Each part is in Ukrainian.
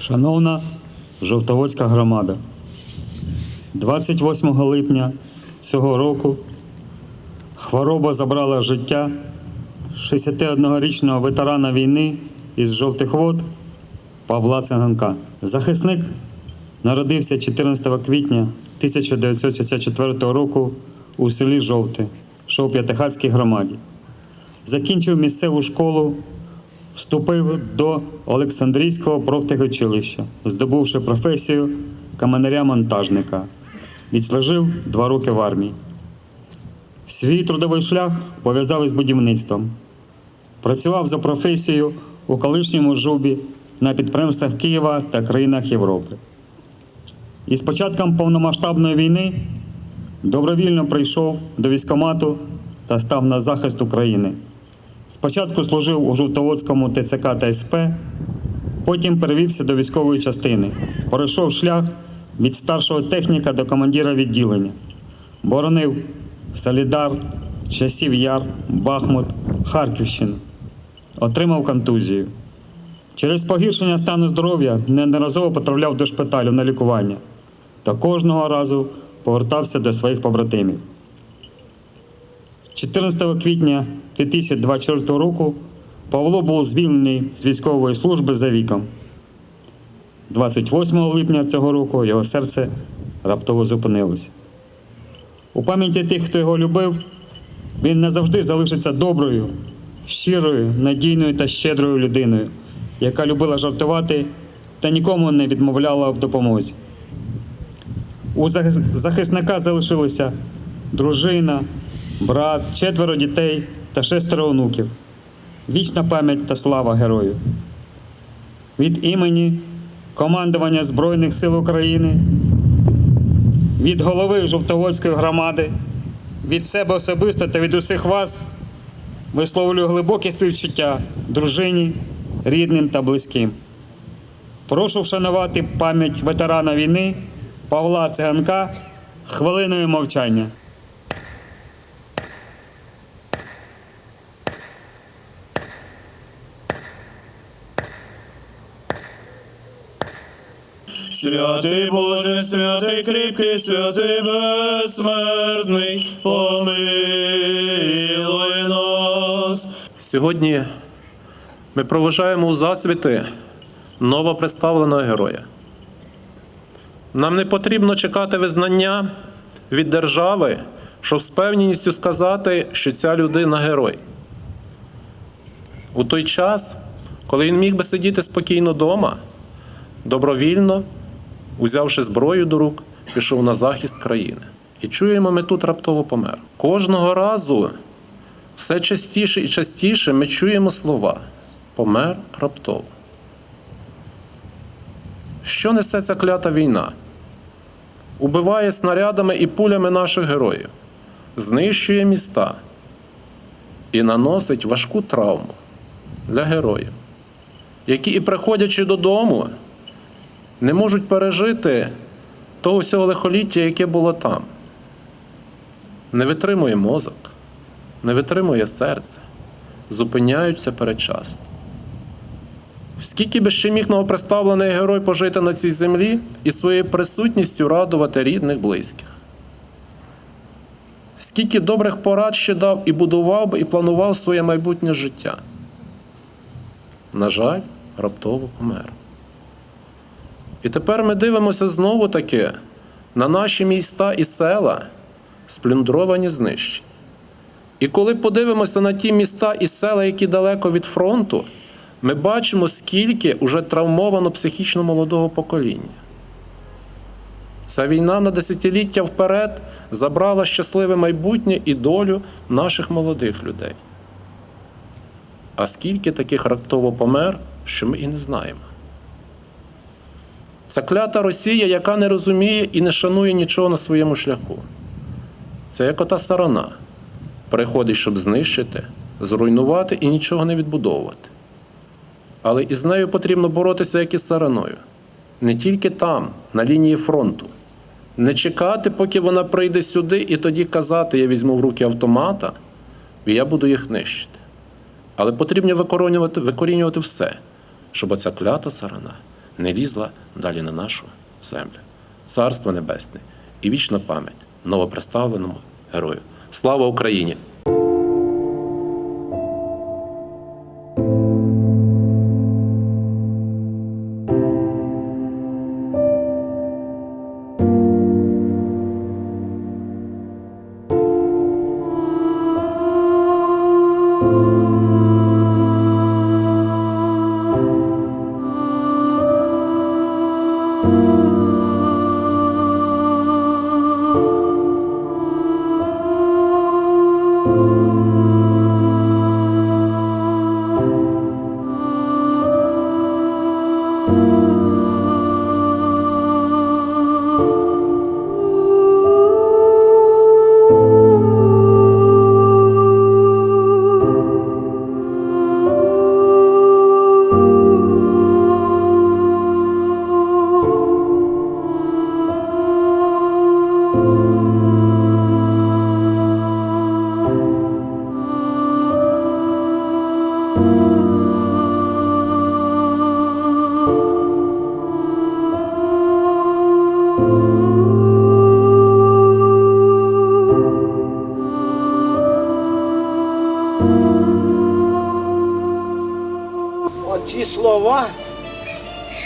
Шановна Жовтоводська громада, 28 липня цього року хвороба забрала життя 61-річного ветерана війни із жовтих вод Павла Циганка. Захисник народився 14 квітня 1964 року у селі Жовте, що у П'ятихатській громаді. Закінчив місцеву школу Вступив до Олександрійського профтехучилища, здобувши професію каменаря-монтажника. Відслужив два роки в армії. Свій трудовий шлях пов'язав із будівництвом. Працював за професією у колишньому жубі на підприємствах Києва та країнах Європи. І з початком повномасштабної війни добровільно прийшов до військкомату та став на захист України. Спочатку служив у Жовтоводському ТЦК та СП, потім перевівся до військової частини. Пройшов шлях від старшого техніка до командира відділення. Боронив Солідар, Часів Яр, Бахмут, Харківщину. Отримав контузію. Через погіршення стану здоров'я неодноразово потрапляв до шпиталю на лікування та кожного разу повертався до своїх побратимів. 14 квітня 2024 року Павло був звільнений з військової служби за віком. 28 липня цього року його серце раптово зупинилося. У пам'яті тих, хто його любив, він назавжди залишиться доброю, щирою, надійною та щедрою людиною, яка любила жартувати та нікому не відмовляла в допомозі. У захисника залишилися дружина, брат, четверо дітей та шестеро онуків. Вічна пам'ять та слава герою. Від імені командування Збройних сил України, від голови Жовтоводської громади, від себе особисто та від усіх вас висловлюю глибоке співчуття дружині, рідним та близьким. Прошу вшанувати пам'ять ветерана війни Павла Циганка хвилиною мовчання. Святий Боже, святий кріпкий, святий безсмертний, помилуй нас. Сьогодні ми проважаємо у засвіти новопредставленого героя. Нам не потрібно чекати визнання від держави, щоб з певністю сказати, що ця людина герой. У той час, коли він міг би сидіти спокійно вдома, добровільно, узявши зброю до рук, пішов на захист країни. І чуємо, ми тут раптово помер. Кожного разу все частіше і частіше ми чуємо слова помер раптово. Що несе ця клята війна? Убиває снарядами і пулями наших героїв, знищує міста і наносить важку травму для героїв, які і приходячи додому, не можуть пережити того всього лихоліття, яке було там. Не витримує мозок не витримує серце, зупиняються передчасно. Скільки би ще міг новоприставлений герой пожити на цій землі і своєю присутністю радувати рідних близьких? Скільки добрих порад ще дав і будував би, і планував своє майбутнє життя? На жаль, раптово помер. І тепер ми дивимося знову таки на наші міста і села, сплюндровані знищені. І коли подивимося на ті міста і села, які далеко від фронту, ми бачимо, скільки вже травмовано психічно молодого покоління. Ця війна на десятиліття вперед забрала щасливе майбутнє і долю наших молодих людей. А скільки таких раптово помер, що ми і не знаємо. Це клята Росія, яка не розуміє і не шанує нічого на своєму шляху. Це як ота сарана приходить, щоб знищити, зруйнувати і нічого не відбудовувати. Але із нею потрібно боротися, як із сараною. Не тільки там, на лінії фронту. Не чекати, поки вона прийде сюди, і тоді казати, я візьму в руки автомата, і я буду їх нищити. Але потрібно викорінювати, викорінювати все, щоб оця клята сарана не лізла далі на нашу землю. Царство Небесне і вічна пам'ять новоприставленому герою. Слава Україні! Ooh.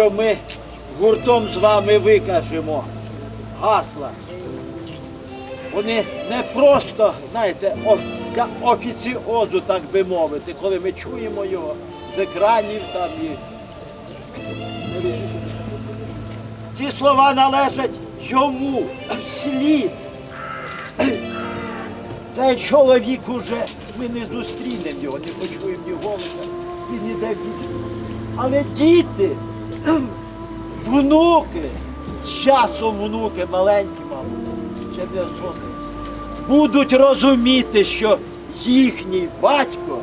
Що ми гуртом з вами викажемо, гасла, вони не просто, знаєте, офіціозу, так би мовити, коли ми чуємо його з екранів там і. Ці слова належать йому слід. Цей чоловік уже ми не зустрінемо його, не почуємо ні голоса, він ніде вічно. Але діти, внуки, часом внуки маленькі, мабуть, ще не згодом, будуть розуміти, що їхній батько,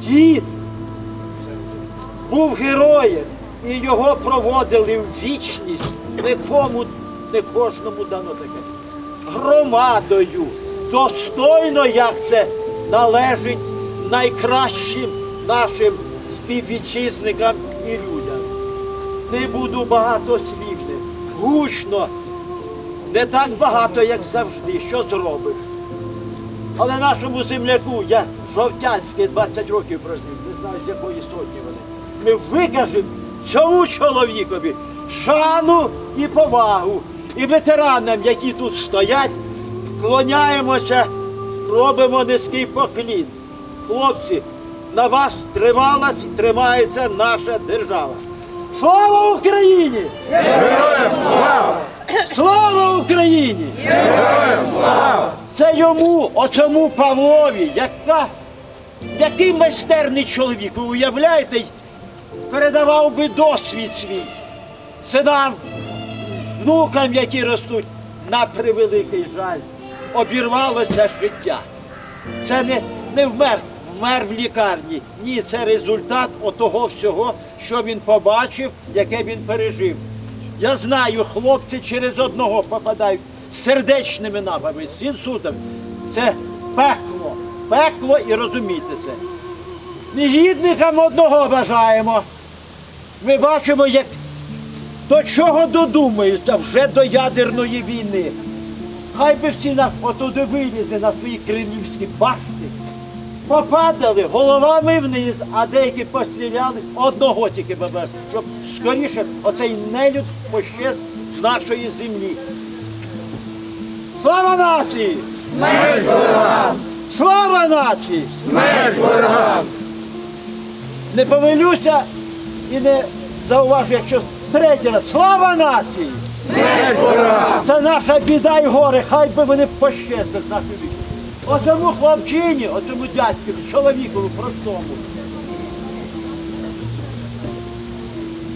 дід, був героєм, і його проводили в вічність. Нікому, не кожному дано таке. Громадою, достойно, як це належить найкращим нашим співвітчизникам і людям. Не буду багатослівним, гучно, не так багато, як завжди, що зробиш. Але нашому земляку, я жовтянський 20 років прожив, не знаю, з якої сотні вони. Ми викажемо цьому чоловікові шану і повагу. І ветеранам, які тут стоять, вклоняємося, робимо низький поклін. Хлопці, на вас трималась і тримається наша держава. Слава Україні! Героям слава! Слава Україні! Це йому, оцьому Павлові, яка, який майстерний чоловік, ви уявляєте, передавав би досвід свій синам, внукам, які ростуть, на превеликий жаль, обірвалося життя. Це не, не вмер, вмер в лікарні. Ні, це результат отого всього, що він побачив, яке він пережив. Я знаю, хлопці через одного попадають з сердечними напами, з інсультом. Це пекло, пекло і розумійте це. Негідникам одного бажаємо. Ми бачимо, як до чого додумаються вже до ядерної війни. Хай би всі на, отуди вилізли на свої кремлівські башти, попадали головами вниз, а деякі постріляли одного тільки бабе, щоб скоріше оцей нелюд пощез з нашої землі. Слава нації! Смерть ворогам! Слава нації! Смерть ворогам! Не помилюся і не зауважу, якщо третій раз. Слава нації! Смерть ворогам! Це наша біда і горе, хай би вони пощезли з нашої віки. Оцьому хлопчині, оцьому дядькові, чоловікові простому.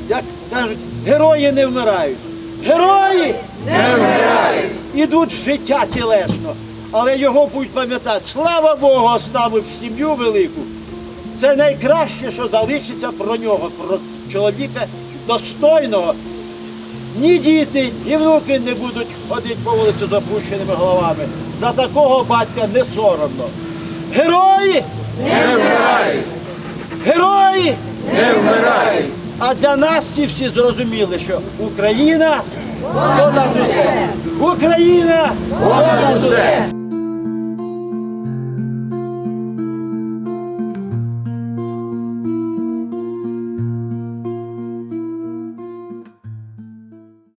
Як кажуть, герої не вмирають. Герої не вмирають. Ідуть з життя тілесно. Але його будуть пам'ятати, слава Богу, оставив сім'ю велику. Це найкраще, що залишиться про нього, про чоловіка достойного. Ні діти, ні внуки не будуть ходити по вулиці з опущеними головами. За такого батька не соромно. Герої не вмирають! Герої не вмирають! А для нас всі всі зрозуміли, що Україна понад усе. Україна понад усе.